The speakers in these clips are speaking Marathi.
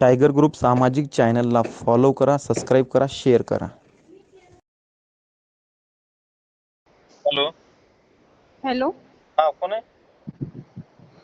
टायगर ग्रुप सामाजिक चॅनलला फॉलो करा सबस्क्राईब करा शेअर करा. हॅलो. हॅलो. हा कोण आहे?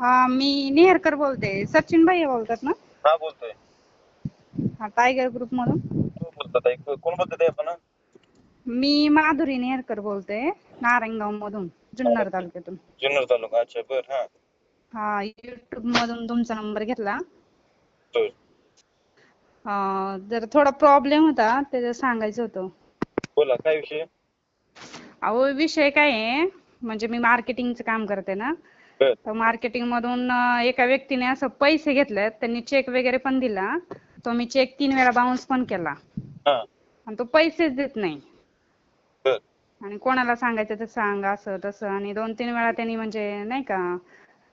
हा मी नेहरकर बोलते. सचिन भैया बोलतात ना? हा बोलतोय. हा टायगर ग्रुप मधून. बोलतात को- कोण बोलतात आपण? मी माधुरी नेहरकर बोलते नारायणगाव मधून जुन्नर तालुक्यातून. जुन्नर तालुका अच्छा बर हा. हा युट्यूब मधून तुमचा नंबर घेतला. बर. जरा थोडा प्रॉब्लेम होता त्याचं सांगायचं होतं. बोला काय विषय? अहो विषय काय आहे म्हणजे मी मार्केटिंगचं काम करते ना. बर. तर मार्केटिंग मधून अं, एका व्यक्तीने असं पैसे घेतलेत त्यांनी चेक वगैरे पण दिला. तो मी चेक तीन वेळा बाउन्स पण केला. हा. आणि तो पैसेच देत नाही. बर. आणि कोणाला सांगायचं तर सांग असं तसं. आणि दोन तीन वेळा त्यांनी म्हणजे नाही का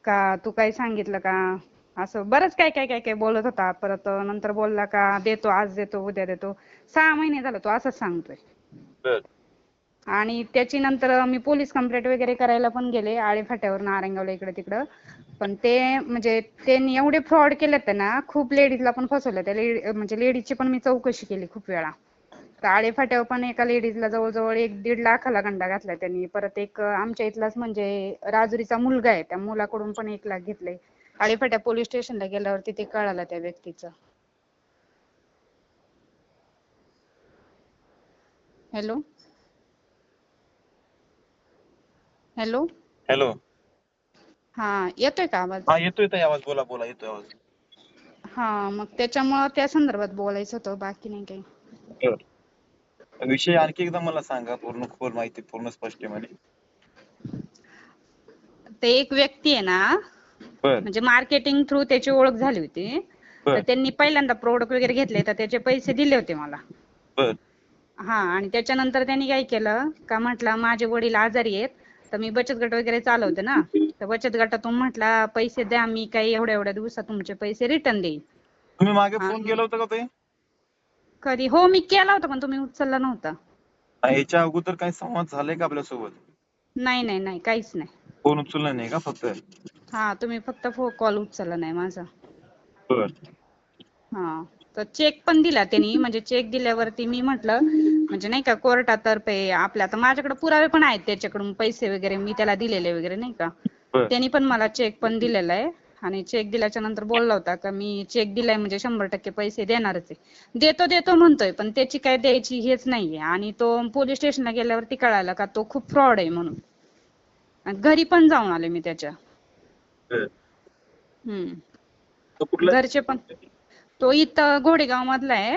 का तू काही सांगितलं का? असं बरंच काय काय काय काय बोलत होता. परत नंतर बोलला का देतो आज देतो उद्या देतो. सहा महिने झालं तो असंच सांगतोय. बर. आणि त्याची नंतर मी पोलीस कंप्लेंट वगैरे करायला पण गेले आळेफाट्यावर नारायणगावला इकडे तिकडं. पण ते म्हणजे त्यांनी एवढे फ्रॉड केलेत ना खूप लेडीजला पण फसवलं. त्या लेडी म्हणजे लेडीजची पण मी चौकशी केली खूप वेळा. तर आळेफाट्यावर पण एका लेडीजला जवळजवळ एक दीड लाखाला गंडा घातलाय त्यांनी. परत एक आमच्या इथलाच म्हणजे राजुरीचा मुलगा आहे त्या मुलाकडून पण एक लाख घेतले आळेफाट्या पोलीस स्टेशनला गेल्यावरती ते कळालं त्या व्यक्तीचं. हॅलो? हॅलो? हॅलो? हा येतोय का आवाज? हा येतोय ताई आवाज बोला बोला येतोय आवाज. हा मग त्याच्यामुळं त्या संदर्भात बोलायचं होतं बाकी नाही काही. बर. विषय आणखी एकदा मला सांगा पूर्ण खोल माहिती पूर्ण स्पष्टपणे ते एक व्यक्ती आहे ना बर. म्हणजे मार्केटिंग थ्रू त्याची ओळख झाली होती. बर. तर त्यांनी पहिल्यांदा प्रोडक्ट वगैरे घेतले तर त्याचे पैसे दिले होते मला. बर. हा आणि त्याच्यानंतर त्यांनी काय केलं का म्हटलं माझे वडील आजारी आहेत तर मी बचत गट वगैरे चालवते ना. तर बचत गटातून म्हटला पैसे द्या मी काही एवढ्या एवढ्या दिवसात तुमचे पैसे रिटर्न देईन. तुम्ही मागे फोन केला होता का ताई कधी? हो मी केला होता पण तुम्ही उचलला नव्हता. याच्या अगोदर काही संवाद झालाय का आपल्यासोबत? नाही नाही नाही काहीच नाही. फोन उचलला नाही का फक्त? हा तुम्ही फक्त कॉल उचलला नाही माझा. बर. हा तर चेक पण दिला त्यांनी. म्हणजे चेक दिल्यावरती मी म्हटलं म्हणजे नाही का कोर्टातर्फे आपल्या आता माझ्याकडे पुरावे पण आहेत त्याच्याकडून पैसे वगैरे मी त्याला दिलेले वगैरे नाही का. बर. त्यांनी पण मला चेक पण दिलेला आहे. आणि चेक दिल्याच्या नंतर बोलला होता का मी चेक दिलाय म्हणजे शंभर टक्के पैसे देणारच आहे. देतो देतो म्हणतोय पण त्याची काय द्यायची हेच नाहीये. आणि तो पोलीस स्टेशनला गेल्यावरती कळालं का तो खूप फ्रॉड आहे म्हणून. आणि घरी पण जाऊन आले मी त्याच्या. तो कुठला? घरचे पण. तो इथं घोडेगाव मधला आहे.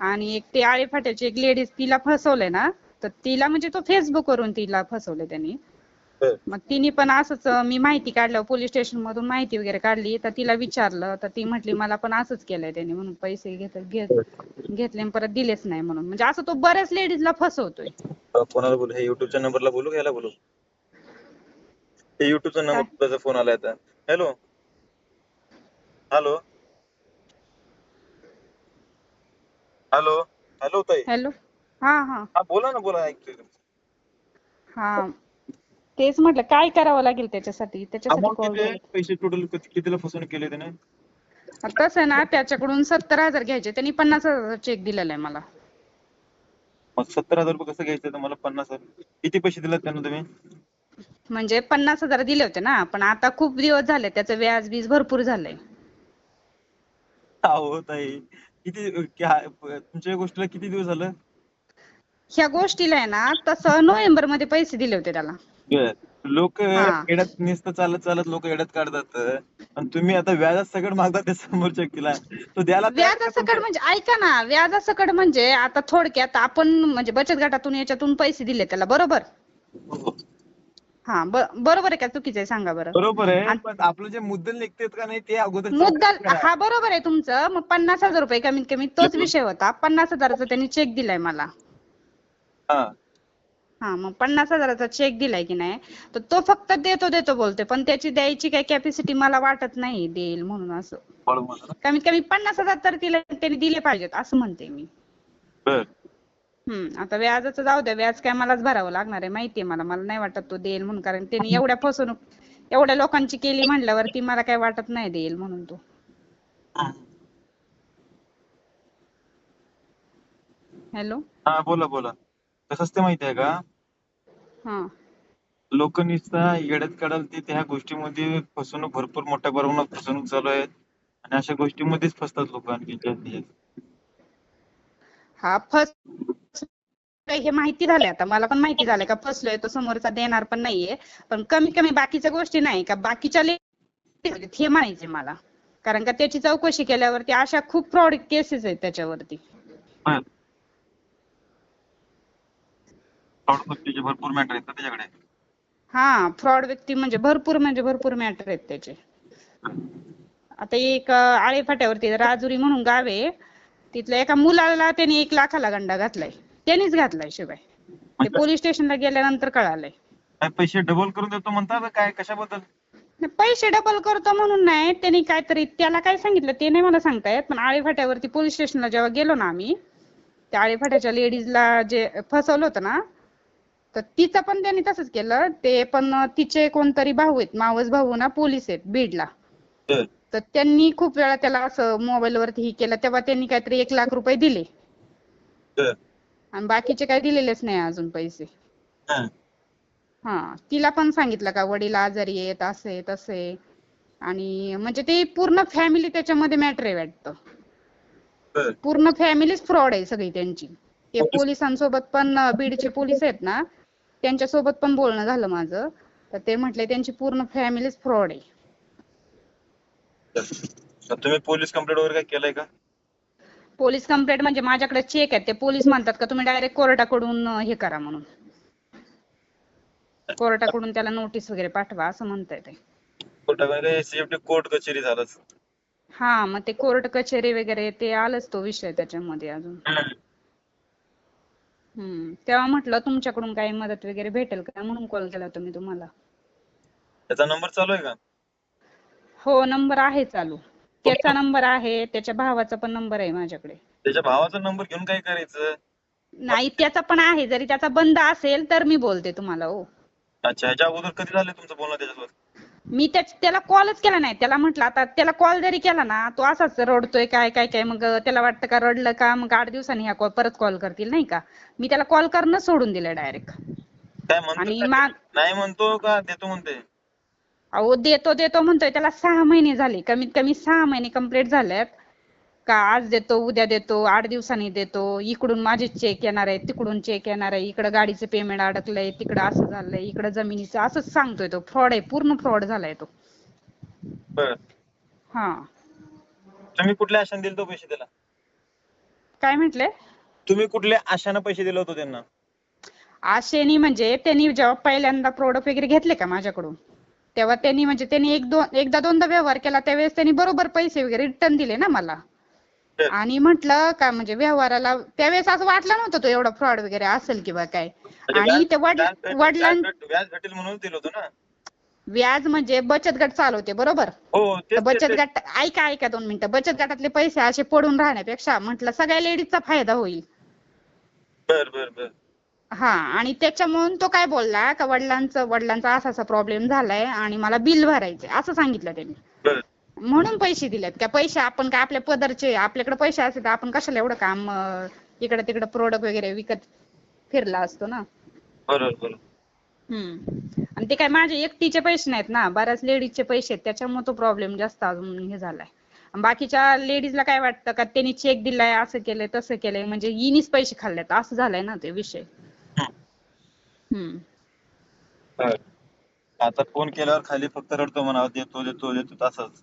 आणि एक ते आळेफाट्याची एक लेडीज तिला फसवलंय ना तर तिला म्हणजे तो फेसबुक वरून तिला फसवलंय त्यांनी. मग तिने पण असंच मी माहिती काढलं पोलीस स्टेशन मधून माहिती वगैरे काढली तर तिला विचारलं तर ती म्हटली मला पण असंच केलंय त्यांनी म्हणून पैसे घेत घेत घेतले परत दिलेच नाही म्हणून. म्हणजे असं तो बऱ्याच लेडीजला फसवतोय. कोणाला बोलू? हे युट्यूबच्या नंबरला बोलू का याला बोलू? हे युट्यूबचा नंबर त्याचा फोन आलाय आता. हॅलो हॅलो हॅलो हॅलो ताई? हॅलो हा हा. हा बोला ना बोला ऐकतोय हा. तेच म्हटलं काय करावं लागेल त्याच्यासाठी? त्याच्यासाठी अमाऊंट कॉल किती आहे? पैसे टोटल कितीला फसवणूक केली त्याने? तसं ना त्याच्याकडून सत्तर हजार घ्यायचे. त्यांनी पन्नास हजार चेक दिलेला आहे मला. मग सत्तर हजार रुपये कसं घ्यायचं? तर मला पन्नास हजार किती पैसे दिलेत त्यांना तुम्ही? म्हणजे पन्नास हजार दिले होते ना पण आता खूप दिवस झाले त्याचं व्याज बीज भरपूर झालंय. हो ताई किती क्या- तुमच्या या गोष्टीला किती दिवस झालं? ह्या गोष्टीला आहे ना तसं नोव्हेंबरमध्ये पैसे दिले होते त्याला. लोक हा. येड्यात नुसतं चालत चालत लोक येड्यात काढतात. आणि तुम्ही आता व्याजात सगळं मागता त्या समोरच्या व्यक्तीला. तो द्यायला तयार का व्याजासकट म्हणजे ऐका ना व्याजासकट म्हणजे आता थोडक्यात आपण म्हणजे बचत गटातून याच्यातून पैसे दिले त्याला बरोबर? तुमच्या? हा बरोबर आहे का? चुकीचं आहे सांगा बरं. बरोबर आहे आणि- पण आपलं जे मुद्दल निघतेत का नाही ते अगोदर मुद्दल चौकशी करा. हा बरोबर आहे तुमचं. मग पन्नास हजार रुपये कमीत कमी तोच विषय होता. पन्नास हजाराचा त्यांनी चेक दिलाय मला. हा. हा मग पन्नास हजाराचा चेक दिलाय की नाही तर तो फक्त देतो देतो बोलतोय पण त्याची द्यायची काही कॅपॅसिटी मला वाटत नाही देईल म्हणून असं. कमीत कमी पन्नास हजार तर तिला त्यांनी दिले पाहिजेत असं म्हणते मी. बर. हम्म आता व्याजाचं जाऊ द्या. व्याज काय मलाच भरावं लागणार आहे माहितीये मला. मला नाही वाटत तो देईल म्हणून कारण त्याने एवढ्या फसवणूक एवढ्या लोकांची केली म्हणल्यावर ती मला काय वाटत नाही देईल म्हणून तो. हॅलो? हा बोला बोला. कसं ते आहे का? हा. लोक निसता येड्यात काढाल ते त्या गोष्टीमध्ये फसवणूक भरपूर मोठ्या प्रमाणात फसवणूक चालू आहेत. आणि अशा गोष्टीमध्येच फसतात लोक आणखी हा फस हे माहिती झालंय आता. मला पण माहिती झालंय का फसलोय तो समोरचा देणार पण नाहीये. पण कमी कमी बाकीच्या गोष्टी नाही का? बाकीच्या हे म्हणायचे मला. कारण का त्याची चौकशी केल्यावरती अशा खूप फ्रॉड केसेस आहेत त्याच्यावरती. भरपूर मॅटर आहेत त्याच्याकडे. हा फ्रॉड व्यक्ती म्हणजे भरपूर म्हणजे भरपूर मॅटर आहेत त्याचे. आता एक आळेफाट्यावरती राजुरी म्हणून गाव आहे. तिथल्या एका मुलाला त्याने एक लाखाला गंडा घातलाय. त्यानेच घातलाय शिवाय. ते म्हणजे? पोलीस स्टेशनला गेल्यानंतर कळालंय. काय पैसे डबल करून देतो म्हणतात काय? कशाबद्दल? नाही, पैसे डबल करतो म्हणून नाही. त्यांनी काहीतरी त्याला काय सांगितलं? ते नाही मला सांगता येत पण आळेफाट्यावरती पोलीस स्टेशनला जेव्हा गेलो ना आम्ही त्या आळेफाट्याच्या लेडीजला जे फसवलं होतं ना तर तिचं पण त्यांनी तसंच केलं. ते पण तिचे कोणतरी भाऊ आहेत मावस भाऊ ना पोलीस आहेत बीडला. बर. तर त्यांनी खूप वेळा त्याला असं मोबाईल वरती हे केलं. तेव्हा त्यांनी काहीतरी एक लाख रुपये दिले. बर. आणि बाकीचे काही दिलेलेच नाही अजून पैसे. हा. हा तिला पण सांगितलं का वडील आजारी आहेत असे तसे. आणि म्हणजे ते पूर्ण फॅमिली त्याच्यामध्ये मॅटर आहे वाटतं. बर. पूर्ण फॅमिलीच फ्रॉड आहे सगळी त्यांची. ते पोलीस- पोलिसांसोबत पण अं, बीडचे पोलीस आहेत ना त्यांच्यासोबत पण बोलणं झालं माझं. तर ते म्हटले त्यांची पूर्ण फॅमिलीच फ्रॉड आहे. तर तुम्ही पोलीस कंप्लेंट वगैरे काय केलंय का? पोलीस कंप्लेंट म्हणजे माझ्याकडे चेक आहे ते पोलीस म्हणतात का तुम्ही डायरेक्ट कोर्टाकडून हे करा म्हणून. कोर्टाकडून त्याला नोटीस वगैरे पाठवा असं म्हणताय ते. कोर्टामध्ये कोर्ट कचेरी झालंच. हा मग ते कोर्ट कचेरी वगैरे ते आलंच तो विषय त्याच्यामध्ये अजून. हम्म. तेव्हा म्हटलं तुमच्याकडून काही मदत वगैरे भेटेल का? म्हणून कॉल केला होता मी तुम्हाला. त्याचा नंबर चालू आहे का? हो नंबर आहे चालू. त्याचा नंबर आहे त्याच्या भावाचा पण नंबर आहे माझ्याकडे. त्याच्या भावाचा नंबर घेऊन काय करायचं? नाही त्याचा पण आहे. जरी त्याचा बंद असेल तर मी बोलते तुम्हाला हो. अच्छा ह्याच्या अगोदर कधी झालं तुमचं बोलणं त्याच्यासोबत? मी त्या त्याला कॉलच केला नाही. त्याला म्हटलं आता त्याला कॉल जरी केला ना तो असाच रडतोय काय काय काय मग त्याला वाटतं का रडलं का? मग आठ दिवसांनी ह्या call- परत कॉल करतील नाही का? मी त्याला कॉल करणं सोडून दिलं डायरेक्ट काय म्हणतो आणि? मा- नाही म्हणतो का? देतो म्हणते. अहो देतो देतो म्हणतोय. त्याला सहा महिने झाले. कमीत कमी सहा महिने कंप्लीट झाल्यात का आज देतो उद्या देतो आठ दिवसांनी देतो. इकडून माझे चेक येणार आहे तिकडून चेक येणार आहे. इकडं गाडीचं पेमेंट अडकलंय तिकडं असं झालंय इकडं जमिनीचं. असंच सांगतोय तो. फ्रॉड आहे. पूर्ण फ्रॉड झालाय तो. बर. हा. तुम्ही कुठल्या आशाने दिले तो पैसे त्याला? काय म्हंटले? तुम्ही कुठल्या आशाने पैसे दिले होते त्यांना? आशेनी म्हणजे त्यांनी जेव्हा पहिल्यांदा प्रोडक्ट वगैरे घेतले का माझ्याकडून? तेव्हा त्यांनी म्हणजे त्यांनी एक दोन एकदा दोनदा व्यवहार केला त्यावेळेस त्यांनी बरोबर पैसे वगैरे रिटर्न दिले ना मला. आणि म्हटलं का म्हणजे व्यवहाराला त्यावेळेस असं वाटलं नव्हतं तो एवढा फ्रॉड वगैरे असेल किंवा काय. म्हणजे आणि ते वडिलां व्याज भेट- व्याज भेटेल म्हणून दिलं होतं ना? व्याज म्हणजे बचत गट चालवते बरोबर? हो बचत गट ऐका ऐका दोन मिनिटं. बचत गटातले पैसे असे पडून राहण्यापेक्षा म्हटलं सगळ्या लेडीजचा फायदा होईल. बर बर बर. हा आणि त्याच्यामुळून तो काय बोलला का वडिलांचं वडिलांचा असा असा प्रॉब्लेम झालाय आणि मला बिल भरायचंय असं सांगितलं त्यांनी. म्हणून पैसे दिलेत. का पैसे आपण काय आपल्या पदरचे आपल्याकडे पैसे असते तर आपण कशाला एवढं काम इकडं तिकडं प्रोडक्ट वगैरे विकत फिरला असतो ना? बरोबर हम्म. आणि ते काय माझे एकटीचे पैसे नाहीत ना बऱ्याच लेडीजचे पैसे आहेत त्याच्यामुळे तो प्रॉब्लेम जास्त अजून हे झालाय. बाकीच्या लेडीजला काय वाटतं का त्यांनी चेक दिलाय असं केलंय तसं केलंय म्हणजे इनीच पैसे खाल्लेत असं झालंय ना ते विषय. हम्म. आता फोन केल्यावर खाली फक्त रडतो म्हणा देतो देतो देतो असंच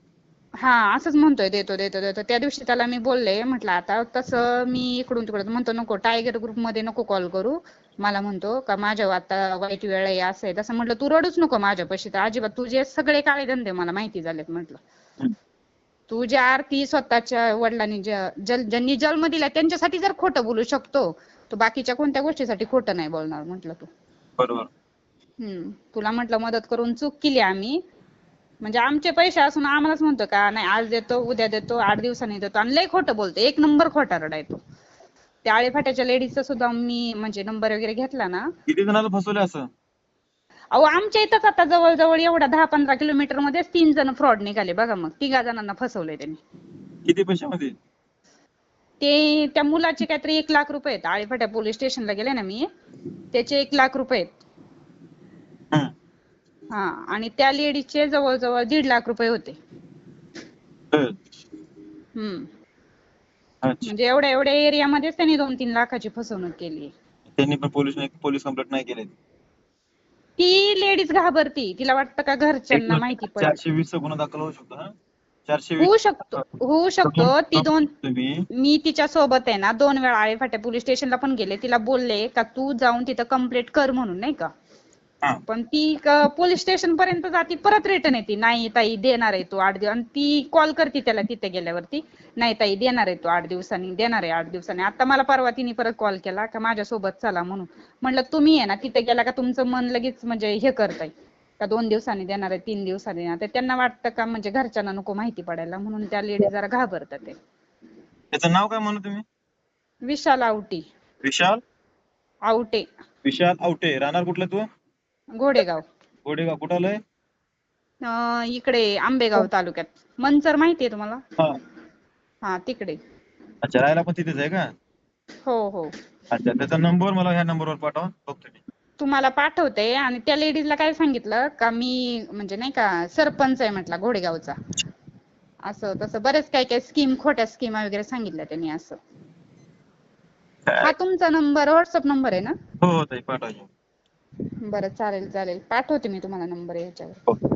हा असंच म्हणतोय देतो देतो देतो. त्या दिवशी त्याला मी बोलले म्हटलं आता तसं मी इकडून तिकडून म्हणतो नको टायगर ग्रुपमध्ये नको कॉल करू. मला म्हणतो का माझ्या आता वाईट वेळ आहे असं आहे. तसं म्हटलं तू रडूच नको माझ्यापाशी तर अजिबात तुझे सगळे काळे धंदे मला माहिती झालेत म्हटलं. तू ज्या आरती स्वतःच्या वडिलांनी जल ज्यांनी जन्म दिला त्यांच्यासाठी जर खोटं बोलू शकतो तो बाकीच्या कोणत्या गोष्टीसाठी खोटं नाही बोलणार म्हटलं तू. बरोबर. हम्म तुला म्हटलं मदत करून चूक केली आम्ही. म्हणजे आमचे पैसे असून आम्हालाच म्हणतो का नाही आज देतो उद्या देतो आठ दिवसांनी देतो. आणि लय खोटं बोलतो. एक नंबर खोटा रडायतो त्या आळेफाट्याच्या लेडीजचा सुद्धा मी म्हणजे नंबर वगैरे घेतला ना. किती जणांना फसवले असं? अहो आमच्या इथंच आता जवळजवळ एवढा दहा पंधरा किलोमीटर मध्येच तीन जण फ्रॉड निघाले. बघा मग तिघा जणांना फसवलंय त्यांनी. किती पैशामध्ये? ते त्या मुलाचे काहीतरी एक लाख रुपये आहेत. आळेफाट्या पोलीस स्टेशनला गेले ना मी त्याचे एक लाख रुपये आहेत. हा. आणि त्या लेडीजचे जवळजवळ दीड लाख रुपये होते. हम्म. म्हणजे एवढ्या एवढ्या एरियामध्येच त्यांनी दोन तीन लाखाची फसवणूक केली त्यांनी पण पोलीस पोलीस कंप्लेंट नाही केली. ती लेडीज घाबरती. तिला वाटतं का घरच्यांना माहिती पडेल चारशे वीस गुन्हा दाखल होऊ शकतो चारशे होऊ शकतो होऊ शकतो. ती दोन मी तिच्या सोबत आहे ना दोन वेळा आळेफाट्या पोलीस स्टेशनला पण गेले. तिला बोलले का तू जाऊन तिथं कंप्लेंट कर म्हणून नाही का. पण ती पोलीस स्टेशन पर्यंत जाती परत रिटर्न येते. नाही ताई देणार आहे तू आठ दिवस. आणि ती कॉल करते त्याला तिथे गेल्यावरती. नाही ताई देणार आहे तू आठ दिवसांनी देणार आहे आठ दिवसांनी. आता मला परवा तिने परत कॉल केला का माझ्या सोबत चला म्हणून. म्हणलं तुम्ही आहे ना तिथे गेला का तुमचं मन लगेच म्हणजे हे करताय. का दोन दिवसांनी देणार आहे तीन दिवसांनी देणार आहे. त्यांना वाटतं का म्हणजे घरच्यांना नको माहिती पडायला म्हणून त्या लेडी जरा घाबरतात ते. त्याचं नाव काय म्हणू तुम्ही? विशाल आवटी. विशाल? आवटे. विशाल आवटे. राहणार कुठलं तू? घोडेगाव. गोडेगाव कुठं आलंय? अं, इकडे आंबेगाव तालुक्यात. मंचर माहितीये तुम्हाला? हा. हा तिकडे. अच्छा राहायला पण तिथेच आहे का? हो हो. अच्छा त्याचा नंबर मला ह्या नंबरवर पाठवा. बघतो मी. तुम्हाला पाठवते आणि त्या लेडीजला काय सांगितलं? का मी म्हणजे नाही का सरपंच आहे म्हटला घोडेगावचा. असं तसं बरेच काय काय स्कीम खोट्या स्कीम वगैरे सांगितल्या त्यांनी असं. हा तुमचा नंबर व्हॉट्सअप नंबर आहे ना? हो हो ताई बरं चालेल चालेल. पाठवते मी तुम्हाला नंबर याच्यावर. हो.